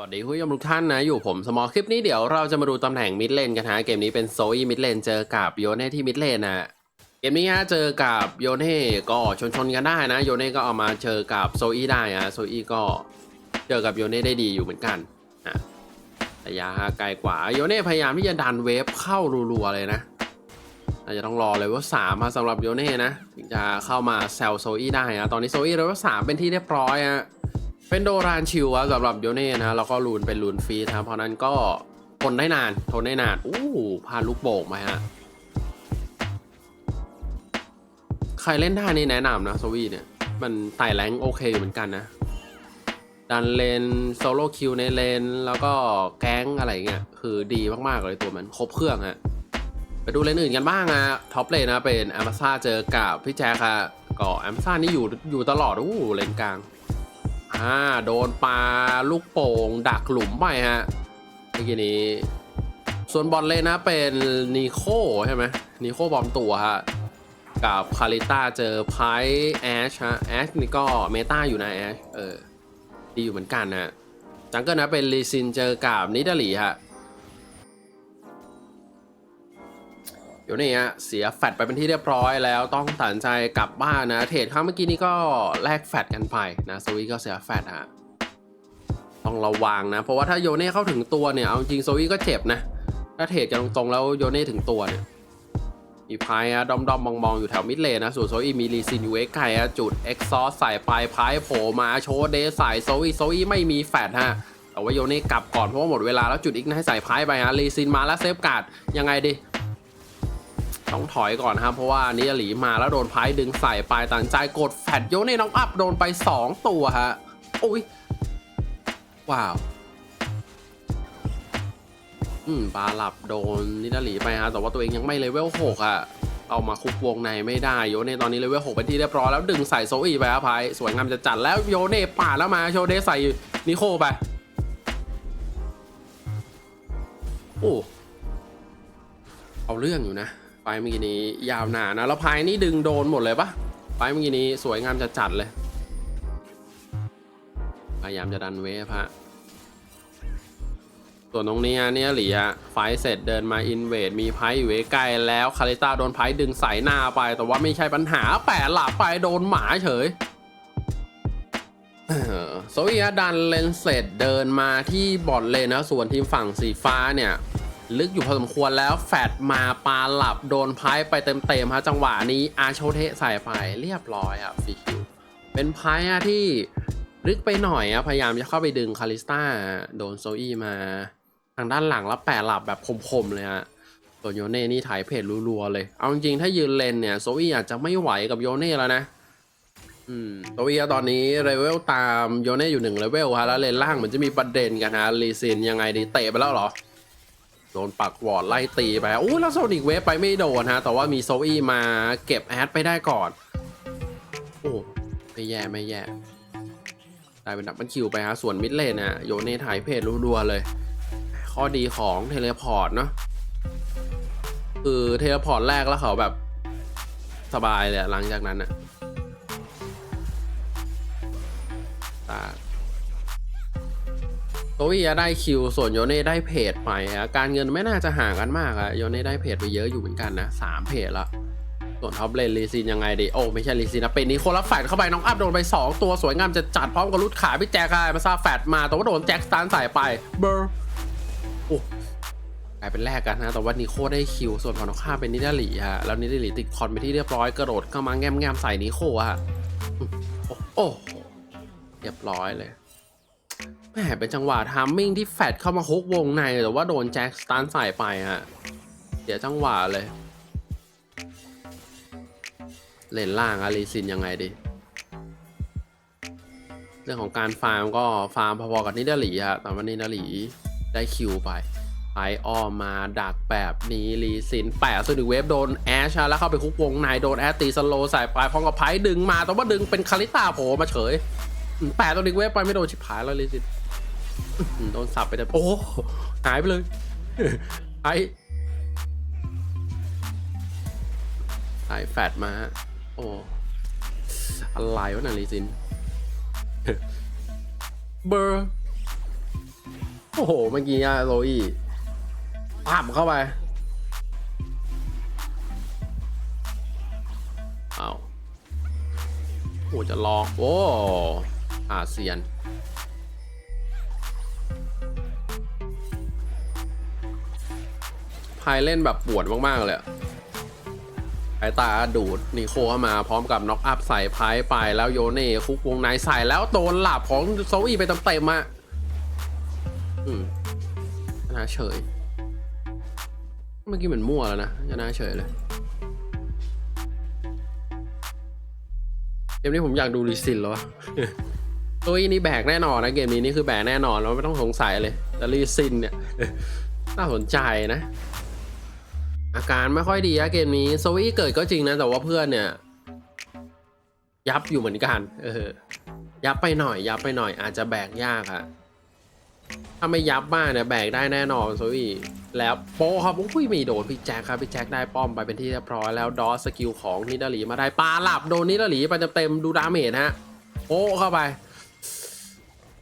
วัสดีคุณผู้ชมทุกท่านนะ อยู่ผมสมอลคลิปนี้เดี๋ยวเราจะมาดูตำแหน่งมิดเลนกันฮะ เกมนี้เป็นโซอีมิดเลนเจอกับโยเน่ที่มิดเลนนะเกมนี้ฮะเจอกับโยเน่ก็ชนชนๆกันได้นะ โยเน่ก็เอามาเจอกับโซอีได้อะโซอีก็เจอกับโยเน่ได้ดีอยู่เหมือนกันอะระยะไกลกว่าโยเน่พยายามที่จะดันเวฟเข้ารัวๆเลยนะอาจจะต้องรอเลยว่าสามมาสำหรับโยเน่นะถึงจะเข้ามาแซลโซอีได้อะตอนนี้โซอีเลยว่าสามเป็นที่เรียบร้อยฮะ เป็นโดรานชิวอะสำหรับโยเน่นะแล้วก็ลูนเป็นลูนฟรีนะเพราะนั้นก็ทนได้นานทนได้นานอู้พาลูกโป่งมาฮะใครเล่นได้นี่แนะนำนะโซวี่เนี่ย มันไต่แรงโอเคอยู่เหมือนกันนะ ดันเลนโซโล่คิวในเลน แล้วก็แก๊งอะไรเงี้ยคือดีมากๆเลยตัวมันครบเครื่องฮะไปดูเลนอื่นกันบ้างอะท็อปเลนนะเป็นแอมบาซาเจอกับพี่แจ๊คอะก็แอมบาซานี่อยู่อยู่ตลอดอู้เลนกลาง อ่าโดนปลาลูกโป่งดักหลุมไปฮะเมื่อกี้นี้ ส่วนบอลเลยนะเป็นนิโคใช่ไหมนิโคบอมตัวฮะกับคาริต้าเจอไพแอชฮะแอชนี่ก็เมตาอยู่นะแอชเออดีอยู่เหมือนกันนะจังเกิลนะเป็นลีซินเจอกับนิดาลีฮะ ดี๋ยวนี้ฮะเสียแฟดไปเป็นที่เรียบร้อยแล้วต้องตัดใจกลับบ้านนะ เทรดครั้งเมื่อกี้นี้ก็แลกแฟดกันไปนะสวีก็เสียแฟดฮะต้องระวังนะ เพราะว่าถ้าโยเน่เข้าถึงตัวเนี่ยเอาจริงโซวีก็เจ็บนะ ถ้าเทรดกันตรงๆแล้วโยเน่ถึงตัวเนี่ยมีพายอะดอมดอมมองมอง ๆ อยู่แถวมิดเลนนะ ส่วนโซอีมีรีซินยู่ไกลๆอะจุดเอ็กซอสใส่ปลายพายโผล่มาโชว์เดย์ใส่โซอีโซอีไม่มีแฟดฮะ แต่ว่าโยเน่กลับก่อนเพราะว่าหมดเวลาแล้วจุดอีกนะให้ใส่พายไปฮะรีซินมาแล้วเซฟการ์ดยังไงดี ต้องถอยก่อนนะครับเพราะว่านิยหลีมาแล้วโดนพายดึงใส่ปลายตัดใจกดแฟดโยเน่น้องอัพโดนไป 2 ตัวฮะโอ้ยว้าวอืมปลาหลับโดนนิดาหลีไปฮะแต่ว่าตัวเองยังไม่เลเวล6อะเอามาคุกวงในไม่ได้โยเน่ตอนนี้เลเวล6เป็นที่เรียบร้อยแล้วดึงใส่โซอีไปครับพายสวยงามจะจัดแล้วโยเน่ป่าแล้วมาโชเดใส่นิโคไปโอ้เอาเรื่องอยู่นะ ไฟเมื่อกี้นี้ยาวหนานะ แล้วพายนี่ดึงโดนหมดเลยปะไฟเมื่อกี้นี้สวยงามจะจัดเลย พยายามจะดันเวฟฮะส่วนตรงนี้เนี่ยหลีอะไฟเสร็จเดินมาอินเวดมีไพ่อยู่ใกล้แล้วคาริต้าโดนไพ่ดึงใส่หน้าไป แต่ว่าไม่ใช่ปัญหาแปะหลับไปโดนหมาเฉยโซเอียดันเลนเสร็จเดินมาที่บอดเลนนะ ส่วนทีมฝั่งสีฟ้าเนี่ย ลึกอยู่พอสมควรแล้วแฟดมาปาหลับโดนพายไปเต็มๆฮะจังหวะนี้อาโชเทใส่ไปเรียบร้อยอะฟีคิวเป็นพายอะที่ลึกไปหน่อยอะพยายามจะเข้าไปดึงคาริสตาโดนโซอี้มา ทางด้านหลังแล้วแปะหลับแบบคมๆเลยฮะส่วนโยเน่นี่ถ่ายเพจรัวๆเลย เอาจริงๆถ้ายืนเลนเนี่ยโซอี้อาจจะไม่ไหวกับโยเน่แล้วนะอืมโซอี้ตอนนี้เลเวลตามโยเน่อยู่หนึ่งเลเวลฮะแล้วเลนล่างเหมือนจะมีประเด็นกันฮะลีซินยังไงดีเตะไปแล้วเหรอ โดนปักวอร์ดไล่ตีไปโอ้แล้วโซนิกเวฟไปไม่โดนฮะ แต่ว่ามีโซอี้มาเก็บแอดไปได้ก่อน โอ้ไม่แย่ไม่แย่ได้เป็นดับมันคิวไปฮะ ส่วนมิดเลนนี่ยโยเน่ถ่ายเพจรัวๆเลย ข้อดีของเทเลพอร์ตเนาะคือเทเลพอร์ตแรกแล้วเขาแบบสบายเลยหลังจากนั้นอะตา วี่ได้คิวส่วนโยเน่ได้เพจไปอะการเงินไม่น่าจะห่างกันมากอะโยเน่ได้เพจไปเยอะอยู่เหมือนกันนะสามเพจละส่วนท็อปเลนลีซินยังไงดีโอ้ไม่ใช่ลีซินนะเป็นนี้คนละแฟดเข้าไปน้องอัพโดนไป 2 ตัวสวยงามจะจัดพร้อมกับรุดขาพี่แจ็คอะมาซาแฟดมาแต่ว่าโดนแจ็คสตาร์ใส่ไปเบอร์โอ้กลายเป็นแรกกันนะแต่ว่านิโคได้คิวส่วนของน้องข้าเป็นนิดาลีฮะแล้วนิดาลีติดคอนไปที่เรียบร้อยกระโดดเข้ามาแง้มแง้มๆใส่นิโคอะโอ้เรียบร้อยเลย แหมเป็นจังหวะทามมิ่งที่แฟดเข้ามาฮุกวงในแต่ว่าโดนแจ็คสตันใส่ไปฮะเสียจังหวะเลย เลนล่างอารีซินยังไงดี เรื่องของการฟาร์มก็ฟาร์มพอๆกับนิดาหลีฮะแต่ว่านิดาหลีได้คิวไปไปอ้อมมาดักแบบนี้รีซินแปะส่วนอีกเวฟโดนแอชแล้วเข้าไปคุกวงในโดนแอตตีสโลใส่ไปพร้อมกับไพ่ดึงมาแต่ว่าดึงเป็นคาริตาโผล่มาเฉยแปะตัวอีกเวฟไปไม่โดนชิบหายแล้วรีซิน โดนสับไปแต่โอ้หายไปเลยไอ้ไอ้แฟดมาฮะโอ้อะไรวะน่ะลีซินเบอร์โอ้โห เมื่อกี้อะโรอี้ปับเข้าไปเอาโอ้จะรอโอ้อาเซียนายเล่นแบบปวดมากๆเลยสายตาดูดนิโคเข้ามาพร้อมกับน็อกอัพใส่พายไปแล้วโยเน่คุกวงในใส่แล้วโดนหลับของโซอี้ไปเต็มๆอะอืมชนะเฉย เมื่อกี้เหมือนมั่วแล้วนะชนะเฉยเลยเกมนี้ผมอยากดูรีซินแล้วอะตัวอีนี่แบกแน่นอนนะเกมนี้นี่คือแบกแน่นอนแล้วไม่ต้องสงสัยเลยแต่รีซินเนี่ยน่าสนใจนะ อาการไม่ค่อยดีอะเกมนี้โซวี่เกิดก็จริงนะ แต่ว่าเพื่อนเนี่ย ยับอยู่เหมือนกัน เออ ยับไปหน่อย ยับไปหน่อย อาจจะแบกยากอะถ้าไม่ยับมากเนี่ยแบกได้แน่นอนโซวี่แล้วโปครับอุ้ยไม่โดนพี่แจ็คครับพี่แจ็คได้ป้อมไปเป็นที่เรียบร้อยแล้วดอสสกิลของนิดาลีมาได้ปลาหลับโดนนิดาลีไปเต็มดูดาเมจฮะโปะเข้าไป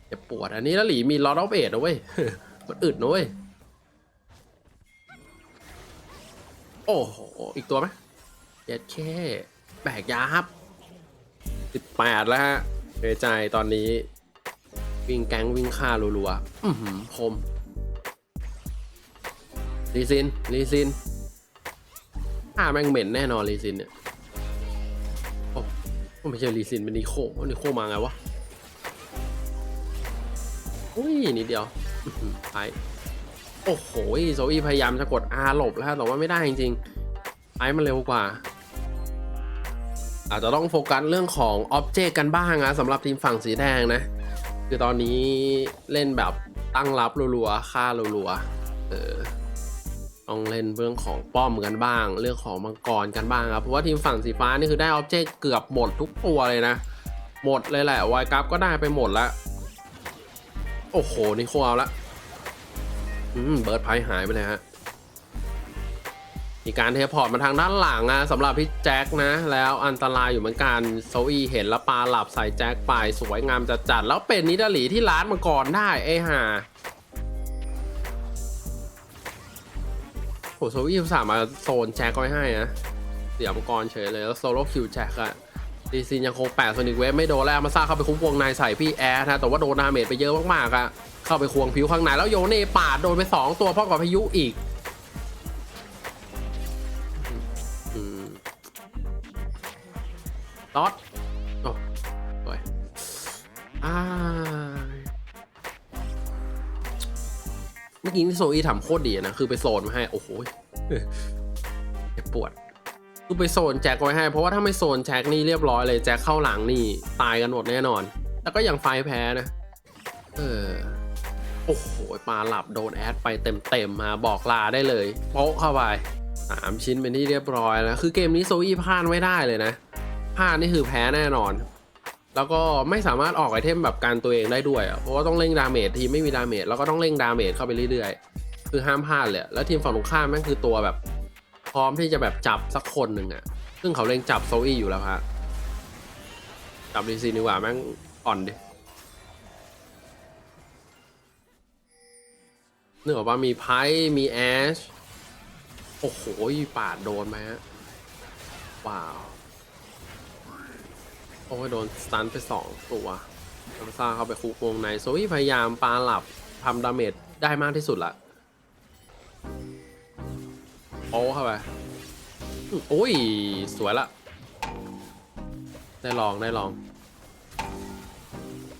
เจ็บปวดอันนี้นิดาหลีมีลอดออฟเอทนะเว้ยมันอึดนะเว้ย โอ้โห อีกตัวไหมเจ็ดแค่แบกยาครับสิบแปดแล้วฮะเสียใจตอนนี้ วิ่งแก๊งวิ่งฆ่ารัวๆอือหือคมลีซินลีซินฆ่าแม่งเหม็นแน่นอนลีซินเนี่ยโอ้ไม่ใช่ลีซินเป็นนิโคนิโคมาไงวะอุ้ยนิดเดียวอื้อหือไป โอ้โหโซอี้พยายามจะกด R หลบแล้วแต่ว่าไม่ได้จริงๆไอ้มันเร็วกว่า อาจจะต้องโฟกัสเรื่องของอ็อบเจกต์กันบ้างนะสำหรับทีมฝั่งสีแดงนะ คือตอนนี้เล่นแบบตั้งรับรัวๆฆ่ารัวๆเออต้องเล่นเรื่องของป้อมกันบ้าง เรื่องของมังกรกันบ้างครับเพราะว่าทีมฝั่งสีฟ้านี่คือได้อ็อบเจกต์เกือบหมดทุกตัวเลยนะ หมดเลยแหละไวกัฟก็ได้ไปหมดแล้วโอ้โหนี่โคเอาละ อืมเบิร์ดไพหายไปเลยฮะ มีการเทพอร์ตมาทางด้านหลังนะสำหรับพี่แจ็คนะ แล้วอันตรายอยู่เหมือนกันโซอีเห็นแล้วปลาหลับใส่แจ็คไปสวยงามจัดจัดๆแล้วเป็นนิดาหลีที่ร้านมังกรได้ไอ้ห่าโหโซอีสามารถโซนแจ็คไว้ให้นะเสียมังกรเฉยเลยแล้วโซโล่คิวแจ็คอะดีซีนยังคงแปดโซนิกเวฟไม่โดนแล้วมาซ่าเข้าไปคุ้มวงในใส่พี่แอร์นะแต่ว่าโดนดาเมจไปเยอะมากๆอะ เข้าไปควงผิวข้างในแล้วโยเน่ปาดโดนไปสองตัวพร้อมกับพายุอีกอืมต๊อดโอ้ยอ่าเมื่อกี้นี่โซอีทำโคตรดีนะ คือไปโซนมาให้ โอ้โหเจ็บปวด คือไปโซนแจ็คไว้ให้ เพราะว่าถ้าไม่โซนแจ็คนี่เรียบร้อยเลย แจ็คเข้าหลังนี่ ตายกันหมดแน่นอน แล้วก็ยังไฟแพ้นะ เออ โอ้โหปลาหลับโดนแอดไปเต็มๆมาบอกลาได้เลยโป๊ะเข้าไปสามชิ้นเป็นที่เรียบร้อยแล้ว คือเกมนี้โซอี้พลาดไม่ได้เลยนะพลาดนี่คือแพ้แน่นอน แล้วก็ไม่สามารถออกไอเทมแบบการตัวเองได้ด้วยเพราะว่าต้องเร่งดาเมจทีไม่มีดาเมจแล้วก็ต้องเร่งดาเมจเข้าไปเรื่อยๆ คือห้ามพลาดเลยแล้วทีมฝั่งตรงข้ามแม่งคือตัวแบบ พร้อมที่จะแบบจับสักคนหนึ่งอะซึ่งเขาเร่งจับโซอี้อยู่แล้วฮะจับดีซีดีกว่าแม่งอ่อนดิ เนื่องจากว่ามีไพ่มีแอช โอ้โหปาดโดนไหมฮะว้าว โอ้ยโดนสตันไปสองตัวอัลซ่าเข้าไปคุกวงในโซวี่พยายามปาหลับทำดาเมจได้มากที่สุดละโอ้เข้าไปโอ้ย สวยละ ได้ลองได้ลอง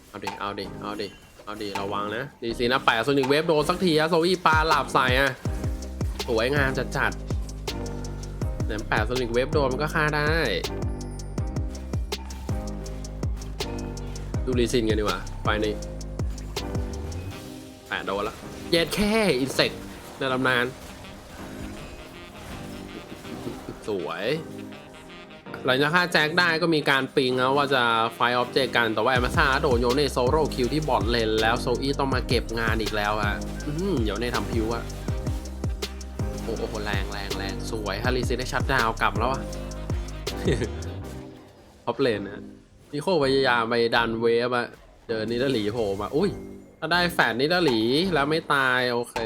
เอาดิ เอาดิ เอาดิ เอาดิระวังนะ ดีซีนะแปะโซนิกเวฟโดนสักทีอะโซวี่ปาหลับใส่อะสวยงามจัดจัดแหนมแปดโซนิกเวฟโดนมันก็ฆ่าได้ ดูรีซินกันดีกว่าไฟนี้แปดโดนละเย็ดแค่อินเสกในตำนาน สวย หลังจากฆ่าแจ็คได้ก็มีการปิงนะว่าจะไฟออบเจกันแต่ว่าแอมาซ่าโดนโยเน่โซโร่คิวที่บอดเลนแล้วโซอี้ต้องมาเก็บงานอีกแล้วอะอื้อหือโยเน่ทำพิวอะโอ้โหแรงแรงแรงสวยฮาริซิได้ชัดดาวกลับแล้วอะท็อปเลนนะนิโคพยายามไปดันเวฟอะเจอนิดาหลีโผล่มา อุ้ย ถ้าได้แฟนนิดาหลีแล้วไม่ตาย โอเค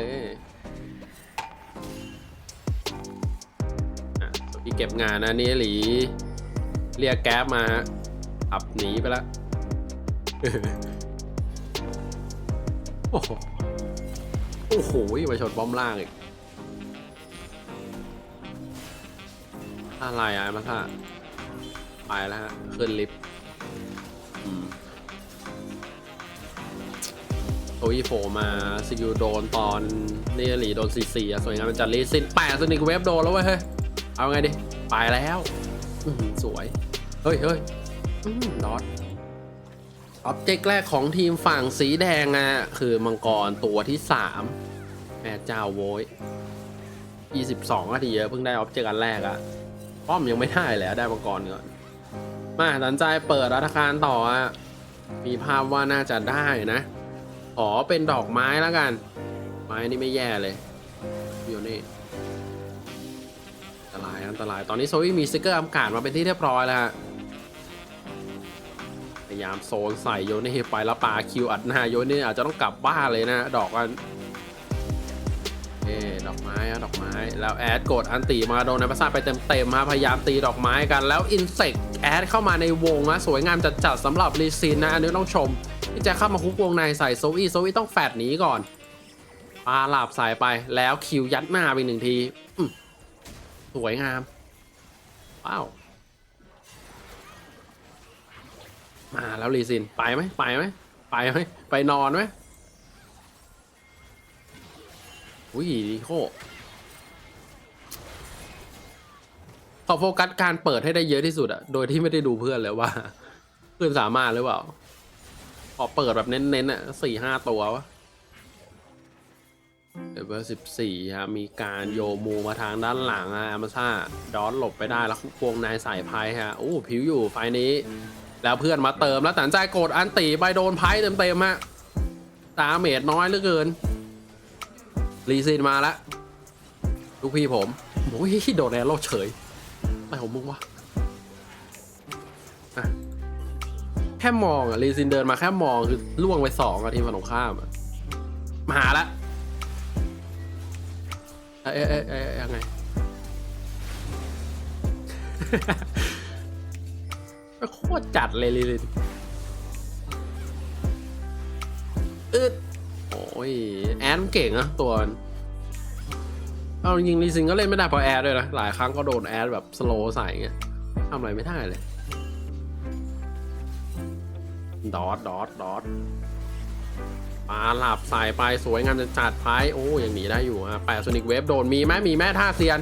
อะพี่เก็บงานนะนิดาหลี เรียกแก๊ปมาฮะขับหนีไปแล้วโอ้โหโอ้โหมาชนป้อมล่างอีก อะไรอะมาท่าไปแล้วฮะ ขึ้นลิฟต์โอ้ยโผล่มาซิกิลโดนตอนนี่หลีโดนซีซีอะสวยงามเป็นจัดลีซินแปดสนิกเวฟโดนแล้วเว้ยเฮ้ย เอาไงดิ ไปแล้ว อื้อหือสวย เฮ้ยเฮ้ยอื้อหือดอทออบเจกต์แรกของทีมฝั่งสีแดงอะ คือมังกรตัวที่3แม่เจ้าโว้ย22นาทีเยอะเพิ่งได้ออบเจกต์อันแรกอะป้อมยังไม่ได้เลยได้มังกรก่อนมาตัดใจเปิดรัฐการต่ออะมีภาพว่าน่าจะได้นะ ขอเป็นดอกไม้แล้วกัน ไม้นี่ไม่แย่เลย อยู่นี่ อันตราย ตอนนี้โซวี่มีสติกเกอร์อากาศมาเป็นที่เรียบร้อยแล้วฮะ พยายามโซนใส่โยนี่ไปแล้วปาคิวอัดหน้าโยนี่อาจจะต้องกลับบ้านเลยนะ ดอกกันเอ๊ดอกไม้อะดอกไม้ แล้วแอดกดอันตีมาโดนในประสาทไปเต็มๆฮะพยายามตีดอกไม้กัน แล้วอินเสกแอดเข้ามาในวงนะสวยงามจัดๆสำหรับรีซินนะ อันนี้ต้องชมที่จะเข้ามาคุกวงในใส่โซวี่โซวี่ต้องแฟดหนีก่อนปาหลาบสายไปแล้วคิวยัดหน้าไปหนึ่งทีอื สวยงาม ว้าว มาแล้วรีซิน ไปไหมไปไหมไปไหมไปนอนไหมอุ้ยดีโคขอโฟกัสการเปิดให้ได้เยอะที่สุดอะโดยที่ไม่ได้ดูเพื่อนเลยว่า เพื่อนสามารถหรือเปล่า ขอเปิดแบบเน้นๆอะสี่ห้าตัววะ เบอร์สิบสี่ครับมีการโยมูมาทางด้านหลังอะมาซ่าดอนหลบไปได้แล้วพวงนายสายพายฮะโอ้ผิวอยู่ไฟนี้ แล้วเพื่อนมาเติมแล้วตัดใจกดอันตีไปโดนไพ่เต็มๆฮะตาเมดน้อยเหลือเกินรีซินมาแล้วลูกพี่ผมโอ้ยโดนแอร์โลเฉยอะไรของมึงวะะแค่มองอะรีซินเดินมาแค่มองคือล่วงไปสองอะทีมฝั่งตรงข้ามอะมาหาละ เอ้ยเอ้ยเออยังไง โคตรจัดเลยรีซินอึดโอ้ย แอดมันเก่งนะตัว เอาจริงๆรีซินก็เล่นไม่ได้เพราะแอดด้วยนะ หลายครั้งก็โดนแอดแบบสโลใส่เงี้ยทำอะไรไม่ได้เลย ดอทดอทดอท ปลาหลับสายไปสวยงามจะจัดไพ่โอ้ยังหนีได้อยู่ฮะแปดโซนิกเวฟโดนมีไหมมีแม่ท่าเซียน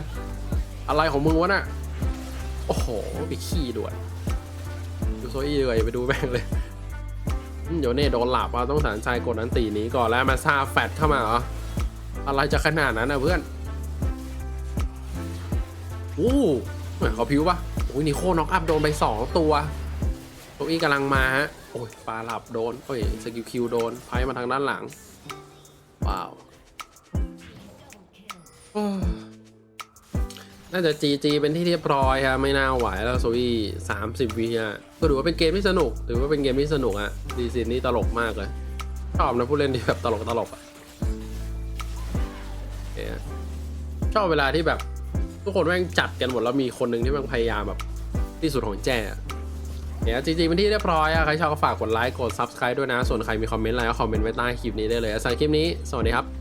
อะไรของมึงวะน่ะ โอ้โหไปขี้ด่วนดูโซอี้เลยไปดูแม่งเลยอืมโยเน่โดนหลับอะต้องสารใจกดนันตีหนี้ก่อนแล้วมาซาแฟดเข้ามาเหรออะไรจะขนาดนั้นนะเพื่อนโอ้เหมือนเขาพิวปะโอ้ยนิโคน็อกอัพโดนไปสองตัวโซอี้กำลังมาฮะ โอ้ยปลาหลับโดน โอ้ยสกิลคิวโดนไพ่มาทางด้านหลังว้าวน่าจะจีจีเป็นที่เรียบร้อยครับไม่น่าไหวแล้วโซอี้สามสิบวิอะก็ถือว่าเป็นเกมที่สนุกถือว่าเป็นเกมที่สนุกอะดีซินนี่ตลกมากเลยชอบนะผู้เล่นที่แบบตลกตลกอะโอเคฮะชอบเวลาที่แบบ ทุกคนแม่งจัดกันหมดแล้วมีคนหนึ่งที่แม่งพยายามแบบที่สุดของแจ้อะ เนี่ยจริงๆเป็นที่เรียบร้อยอะใครชอบก็ฝากกดไลค์กด Subscribe ด้วยนะ ส่วนใครมีคอมเมนต์อะไรก็คอมเมนต์ไว้ใต้คลิปนี้ได้เลยสำหรับคลิปนี้ สวัสดีครับ